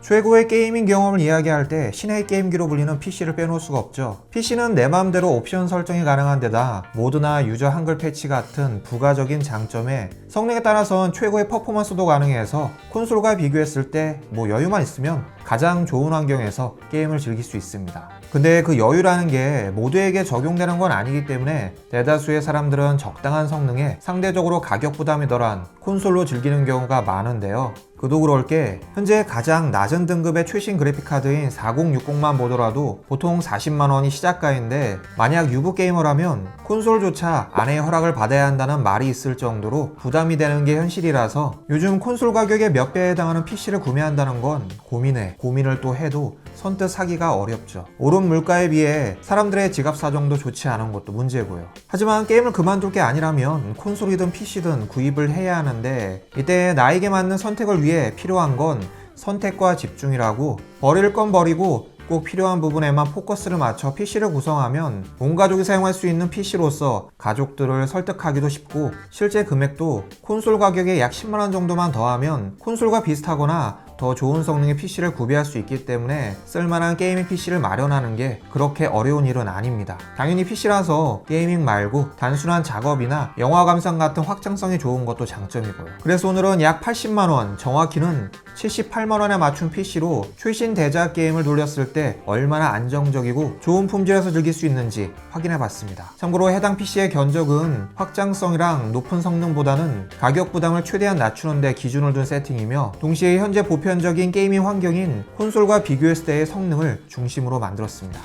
최고의 게이밍 경험을 이야기할 때 신의 게임기로 불리는 PC를 빼놓을 수가 없죠. PC는 내 마음대로 옵션 설정이 가능한 데다 모드나 유저 한글 패치 같은 부가적인 장점에 성능에 따라선 최고의 퍼포먼스도 가능해서 콘솔과 비교했을 때 뭐 여유만 있으면 가장 좋은 환경에서 게임을 즐길 수 있습니다. 근데 그 여유라는 게 모두에게 적용되는 건 아니기 때문에 대다수의 사람들은 적당한 성능에 상대적으로 가격 부담이 덜한 콘솔로 즐기는 경우가 많은데요. 그도 그럴 게 현재 가장 낮은 등급의 최신 그래픽카드인 4060만 보더라도 보통 40만원이 시작가인데 만약 유부 게이머라면 콘솔조차 아내의 허락을 받아야 한다는 말이 있을 정도로 부담이 되는 게 현실이라서 요즘 콘솔 가격의 몇 배에 해당하는 PC를 구매한다는 건 고민해 고민을 또 해도 선뜻 사기가 어렵죠. 오른 물가에 비해 사람들의 지갑 사정도 좋지 않은 것도 문제고요. 하지만 게임을 그만둘 게 아니라면 콘솔이든 PC든 구입을 해야 하는데 이때 나에게 맞는 선택을 위해 필요한 건 선택과 집중이라고 버릴 건 버리고 꼭 필요한 부분에만 포커스를 맞춰 PC를 구성하면 온 가족이 사용할 수 있는 PC로서 가족들을 설득하기도 쉽고 실제 금액도 콘솔 가격에 약 10만원 정도만 더하면 콘솔과 비슷하거나 더 좋은 성능의 PC를 구비할 수 있기 때문에 쓸만한 게이밍 PC를 마련하는 게 그렇게 어려운 일은 아닙니다. 당연히 PC라서 게이밍 말고 단순한 작업이나 영화 감상 같은 확장성이 좋은 것도 장점이고요. 그래서 오늘은 약 80만원, 정확히는 78만원에 맞춘 PC로 최신 대작 게임을 돌렸을 때 얼마나 안정적이고 좋은 품질에서 즐길 수 있는지 확인해 봤습니다. 참고로 해당 PC의 견적은 확장성이랑 높은 성능보다는 가격 부담을 최대한 낮추는 데 기준을 둔 세팅이며 동시에 현재 보편 적인 게이밍 환경인 콘솔과 비교했을 때의 성능을 중심으로 만들었습니다.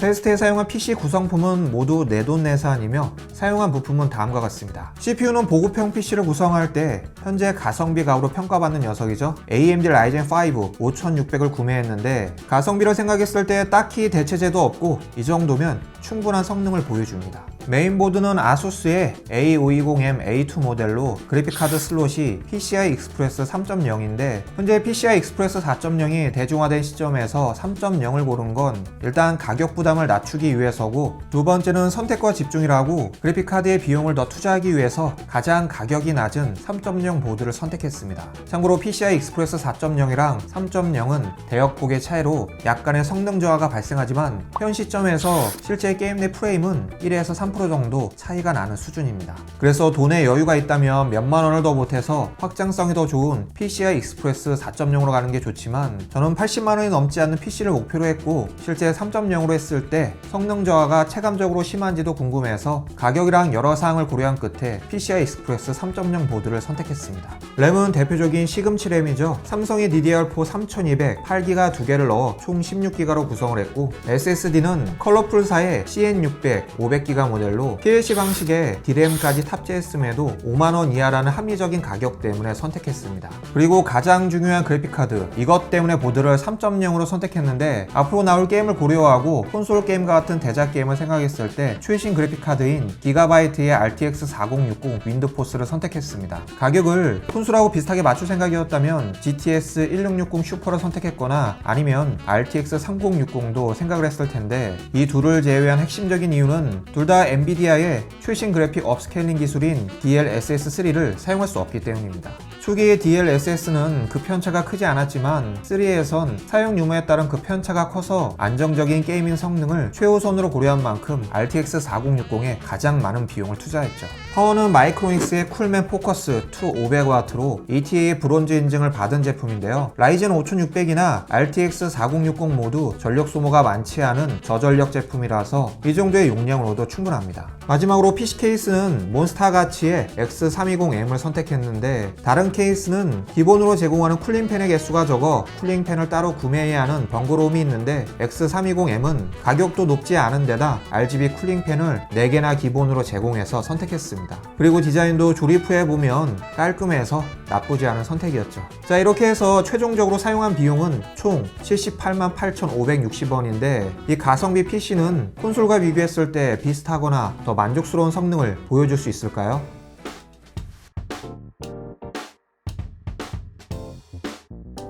테스트에 사용한 PC 구성품은 모두 내돈내산이며 사용한 부품은 다음과 같습니다. CPU는 보급형 PC를 구성할 때 현재 가성비 가우로 평가받는 녀석이죠. AMD Ryzen 5 5600을 구매했는데 가성비를 생각했을 때 딱히 대체제도 없고 이 정도면 충분한 성능을 보여줍니다. 메인보드는 아수스의 A520M A2 모델로 그래픽카드 슬롯이 PCI Express 3.0인데 현재 PCI Express 4.0이 대중화된 시점에서 3.0을 고른 건 일단 가격 부담을 낮추기 위해서고 두 번째는 선택과 집중이라고 그래픽카드의 비용을 더 투자하기 위해서 가장 가격이 낮은 3.0 보드를 선택했습니다. 참고로 PCI Express 4.0이랑 3.0은 대역폭의 차이로 약간의 성능 저하가 발생하지만 현 시점에서 실제 게임 내 프레임은 1에서 3% 정도 차이가 나는 수준입니다. 그래서 돈에 여유가 있다면 몇만 원을 더 못해서 확장성이 더 좋은 PCI Express 4.0으로 가는 게 좋지만 저는 80만 원이 넘지 않는 PC를 목표로 했고 실제 3.0으로 했을 때 성능 저하가 체감적으로 심한지도 궁금해서 가격이랑 여러 사항을 고려한 끝에 PCI Express 3.0 보드를 선택했습니다. 램은 대표적인 시금치 램이죠. 삼성의 DDR4 3200 8기가 두 개를 넣어 총 16기가로 구성을 했고 SSD는 컬러풀사의 CN600 500기가 모델로 TLC 방식의 D램까지 탑재했음에도 5만원 이하라는 합리적인 가격 때문에 선택했습니다. 그리고 가장 중요한 그래픽카드 이것 때문에 보드를 3.0으로 선택했는데 앞으로 나올 게임을 고려하고 콘솔 게임과 같은 대작 게임을 생각했을 때 최신 그래픽카드인 기가바이트의 RTX 4060 윈드포스를 선택했습니다. 가격을 콘솔하고 비슷하게 맞출 생각이었다면 GTS 1660 슈퍼를 선택했거나 아니면 RTX 3060도 생각을 했을 텐데 이 둘을 제외한 핵심적인 이유는 둘 다 엔비디아의 최신 그래픽 업스케일링 기술인 DLSS3를 사용할 수 없기 때문입니다. 초기의 DLSS는 그 편차가 크지 않았지만 3에선 사용 유무에 따른 그 편차가 커서 안정적인 게이밍 성능을 최우선으로 고려한 만큼 RTX 4060에 가장 많은 비용을 투자했죠. 파워는 마이크로닉스의 쿨맨 포커스 2 500W로 ETA 브론즈 인증을 받은 제품인데요. 라이젠 5600이나 RTX 4060 모두 전력 소모가 많지 않은 저전력 제품이라서 이 정도의 용량으로도 충분합니다. 마지막으로 PC 케이스는 몬스타 가치의 X320M을 선택했는데 다른 케이스는 기본으로 제공하는 쿨링팬의 개수가 적어 쿨링팬을 따로 구매해야 하는 번거로움이 있는데 X320M은 가격도 높지 않은 데다 RGB 쿨링팬을 4개나 기본으로 제공해서 선택했습니다. 그리고 디자인도 조립 후에 보면 깔끔해서 나쁘지 않은 선택이었죠. 자 이렇게 해서 최종적으로 사용한 비용은 총 78만 8,560원인데 이 가성비 PC는 콘솔과 비교했을 때 비슷하거나 더 만족스러운 성능을 보여줄 수 있을까요?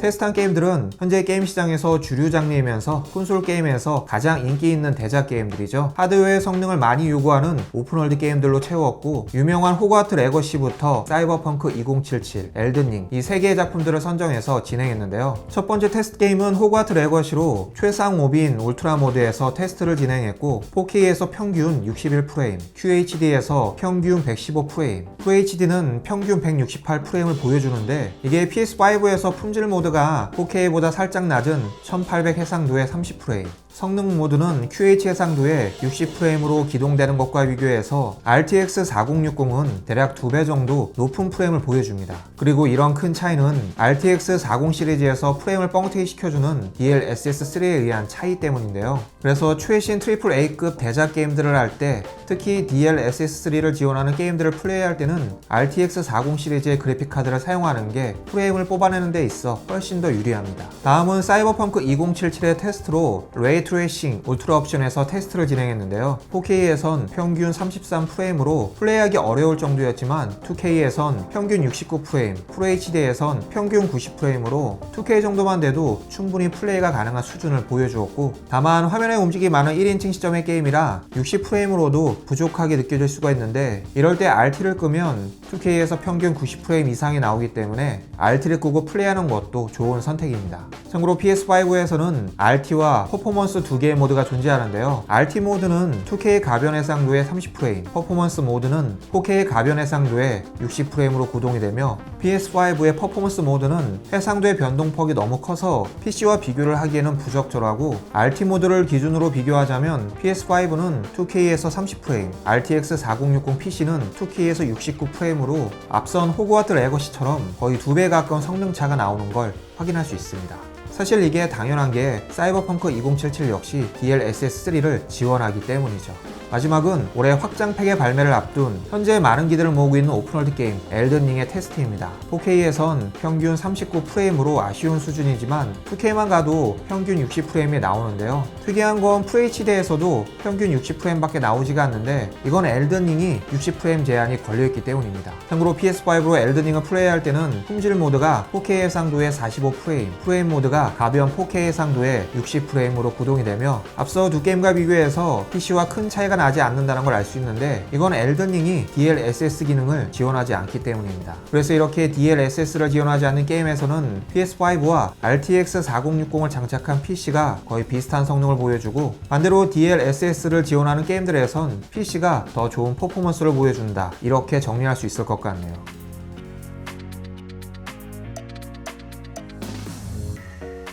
테스트한 게임들은 현재 게임 시장에서 주류 장르이면서 콘솔 게임에서 가장 인기 있는 대작 게임들이죠. 하드웨어의 성능을 많이 요구하는 오픈월드 게임들로 채웠고 유명한 호그와트 레거시부터 사이버펑크 2077, 엘든링 이 세 개의 작품들을 선정해서 진행했는데요. 첫 번째 테스트 게임은 호그와트 레거시로 최상 옵인 울트라 모드에서 테스트를 진행했고 4K에서 평균 61프레임, QHD에서 평균 115프레임, FHD는 평균 168프레임을 보여주는데 이게 PS5에서 품질 모드 가 4K보다 살짝 낮은 1800 해상도의 30프레임, 성능 모드는 QH 해상도의 60프레임으로 기동되는 것과 비교해서 RTX 4060은 대략 2배 정도 높은 프레임을 보여줍니다. 그리고 이런 큰 차이는 RTX 40 시리즈에서 프레임을 뻥튀기 시켜주는 DLSS3에 의한 차이 때문인데요. 그래서 최신 트리플 A급 대작 게임들을 할 때 특히 DLSS3를 지원하는 게임들을 플레이할 때는 RTX 40 시리즈의 그래픽 카드를 사용하는 게 프레임을 뽑아내는 데 있어 훨씬 더 유리합니다. 다음은 사이버펑크 2077의 테스트로 레이 트레이싱 울트라 옵션에서 테스트를 진행했는데요. 4K에선 평균 33 프레임으로 플레이하기 어려울 정도였지만 2K에선 평균 69 프레임, FHD에선 평균 90 프레임으로 2K 정도만 돼도 충분히 플레이가 가능한 수준을 보여주었고 다만 화면의 움직임이 많은 1인칭 시점의 게임이라 60 프레임으로도 부족하게 느껴질 수가 있는데 이럴 때 RT를 끄면 2K에서 평균 90 프레임 이상이 나오기 때문에 RT를 끄고 플레이하는 것도 좋은 선택입니다. 참고로 PS5에서는 RT와 퍼포먼스 두 개의 모드가 존재하는데요. RT 모드는 2K 가변 해상도의 30프레임, 퍼포먼스 모드는 4K 가변 해상도의 60프레임으로 구동이 되며 PS5의 퍼포먼스 모드는 해상도의 변동폭이 너무 커서 PC와 비교를 하기에는 부적절하고 RT 모드를 기준으로 비교하자면 PS5는 2K에서 30프레임, RTX 4060 PC는 2K에서 69프레임으로 앞선 호그와트 레거시처럼 거의 두 배 가까운 성능 차가 나오는 걸 확인할 수 있습니다. 사실 이게 당연한 게 사이버펑크 2077 역시 DLSS3를 지원하기 때문이죠. 마지막은 올해 확장팩의 발매를 앞둔 현재 많은 기대를 모으고 있는 오픈월드 게임 엘든링의 테스트입니다. 4K에선 평균 39 프레임으로 아쉬운 수준이지만 2K만 가도 평균 60 프레임이 나오는데요. 특이한 건 FHD에서도 평균 60 프레임밖에 나오지가 않는데 이건 엘든링이 60 프레임 제한이 걸려있기 때문입니다. 참고로 PS5로 엘든링을 플레이할 때는 품질 모드가 4K 해상도의 45 프레임, 프레임 모드가 가변 4K 해상도의 60 프레임으로 구동이 되며 앞서 두 게임과 비교해서 PC와 큰 차이가 나지 않는다는 걸 알 수 있는데 이건 엘든링이 DLSS 기능을 지원하지 않기 때문입니다. 그래서 이렇게 DLSS를 지원하지 않는 게임에서는 PS5와 RTX 4060을 장착한 PC가 거의 비슷한 성능을 보여주고 반대로 DLSS를 지원하는 게임들에선 PC가 더 좋은 퍼포먼스를 보여준다 이렇게 정리할 수 있을 것 같네요.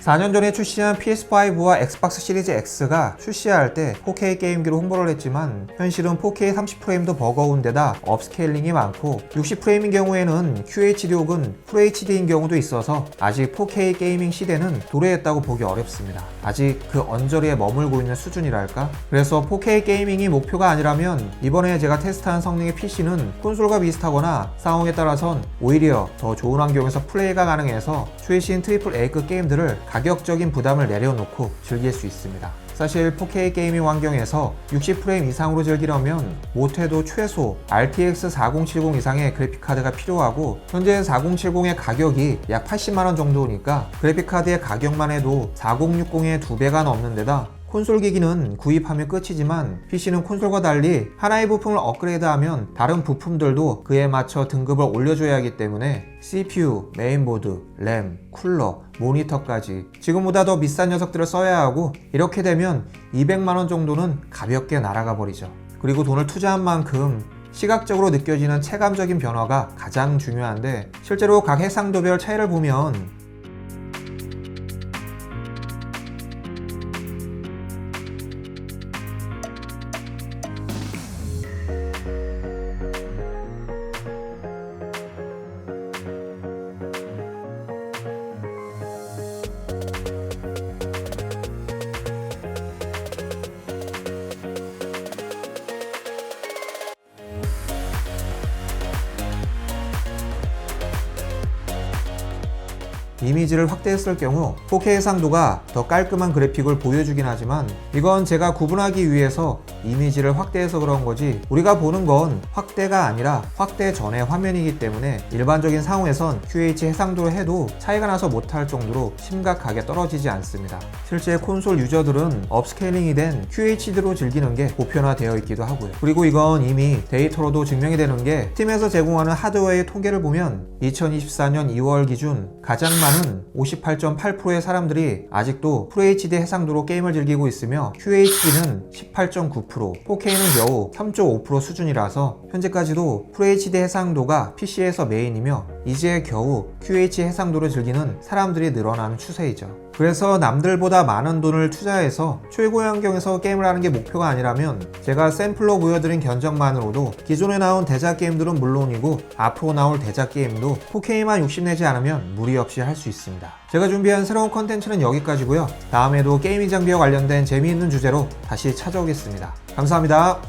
4년 전에 출시한 PS5와 엑스박스 시리즈 X가 출시할 때 4K 게임기로 홍보를 했지만 현실은 4K 30프레임도 버거운 데다 업스케일링이 많고 60프레임인 경우에는 QHD 혹은 FHD인 경우도 있어서 아직 4K 게이밍 시대는 도래했다고 보기 어렵습니다. 아직 그 언저리에 머물고 있는 수준이랄까? 그래서 4K 게이밍이 목표가 아니라면 이번에 제가 테스트한 성능의 PC는 콘솔과 비슷하거나 상황에 따라선 오히려 더 좋은 환경에서 플레이가 가능해서 최신 트리플 A급 게임들을 가격적인 부담을 내려놓고 즐길 수 있습니다. 사실 4K 게이밍 환경에서 60프레임 이상으로 즐기려면 못해도 최소 RTX 4070 이상의 그래픽카드가 필요하고 현재 4070의 가격이 약 80만원 정도니까 그래픽카드의 가격만 해도 4060의 2배가 넘는 데다 콘솔 기기는 구입하면 끝이지만 PC는 콘솔과 달리 하나의 부품을 업그레이드하면 다른 부품들도 그에 맞춰 등급을 올려줘야 하기 때문에 CPU, 메인보드, 램, 쿨러, 모니터까지 지금보다 더 비싼 녀석들을 써야 하고 이렇게 되면 200만원 정도는 가볍게 날아가 버리죠. 그리고 돈을 투자한 만큼 시각적으로 느껴지는 체감적인 변화가 가장 중요한데 실제로 각 해상도별 차이를 보면 이미지를 확대했을 경우 4K 해상도가 더 깔끔한 그래픽을 보여주긴 하지만 이건 제가 구분하기 위해서 이미지를 확대해서 그런 거지 우리가 보는 건 확대가 아니라 확대 전의 화면이기 때문에 일반적인 상황에선 QH 해상도를 해도 차이가 나서 못할 정도로 심각하게 떨어지지 않습니다. 실제 콘솔 유저들은 업스케일링이 된 QHD로 즐기는 게 보편화되어 있기도 하고요. 그리고 이건 이미 데이터로도 증명이 되는 게 팀에서 제공하는 하드웨어의 통계를 보면 2024년 2월 기준 가장 많은 58.8%의 사람들이 아직도 FHD 해상도로 게임을 즐기고 있으며 QHD는 18.9%, 4K는 겨우 3.5% 수준이라서 현재까지도 FHD 해상도가 PC에서 메인이며 이제 겨우 QH 해상도를 즐기는 사람들이 늘어나는 추세이죠. 그래서 남들보다 많은 돈을 투자해서 최고의 환경에서 게임을 하는 게 목표가 아니라면 제가 샘플로 보여드린 견적만으로도 기존에 나온 대작 게임들은 물론이고 앞으로 나올 대작 게임도 4K만 욕심내지 않으면 무리 없이 할 수 있습니다. 제가 준비한 새로운 컨텐츠는 여기까지고요. 다음에도 게이밍 장비와 관련된 재미있는 주제로 다시 찾아오겠습니다. 감사합니다.